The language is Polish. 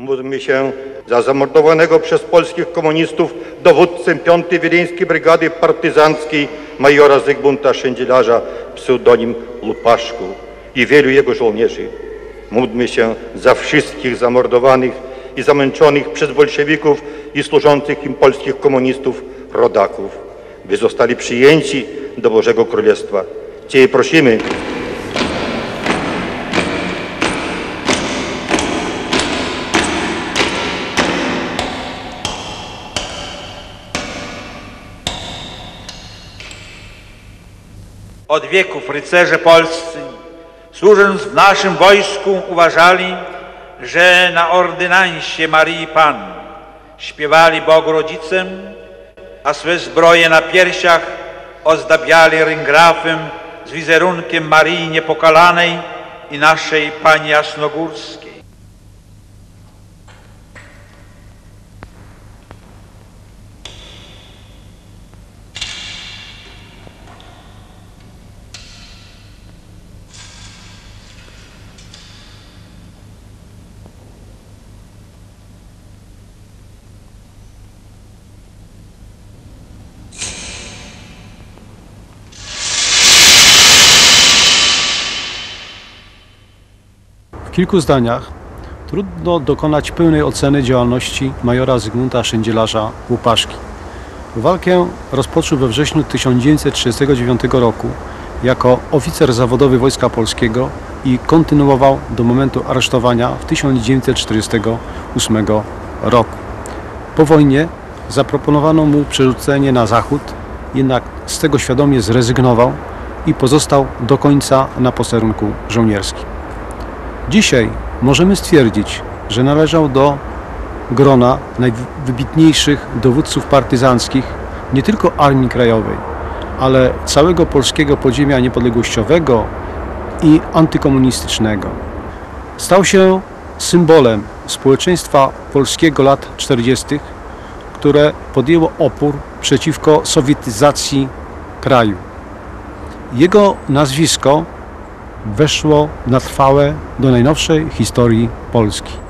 Módlmy się za zamordowanego przez polskich komunistów dowódcę 5. Wileńskiej Brygady Partyzanckiej majora Zygmunta Szędzielarza, pseudonim Lupaszku i wielu jego żołnierzy. Módlmy się za wszystkich zamordowanych i zamęczonych przez bolszewików i służących im polskich komunistów rodaków, by zostali przyjęci do Bożego Królestwa. Cię prosimy, Od wieków rycerze polscy, służąc w naszym wojsku, uważali, że na ordynansie Marii Panny śpiewali Bogu Rodzicem, a swe zbroje na piersiach ozdabiali ryngrafem z wizerunkiem Marii Niepokalanej i naszej Pani Jasnogórskiej. Kilku zdaniach trudno dokonać pełnej oceny działalności majora Zygmunta Szędzielarza Łupaszki. Walkę rozpoczął we wrześniu 1939 roku jako oficer zawodowy Wojska Polskiego i kontynuował do momentu aresztowania w 1948 roku. Po wojnie zaproponowano mu przerzucenie na zachód, jednak z tego świadomie zrezygnował i pozostał do końca na posterunku żołnierskim. Dzisiaj możemy stwierdzić, że należał do grona najwybitniejszych dowódców partyzanckich nie tylko Armii Krajowej, ale całego polskiego podziemia niepodległościowego i antykomunistycznego. Stał się symbolem społeczeństwa polskiego lat 40., które podjęło opór przeciwko sowietyzacji kraju. Jego nazwisko weszło na trwałe do najnowszej historii Polski.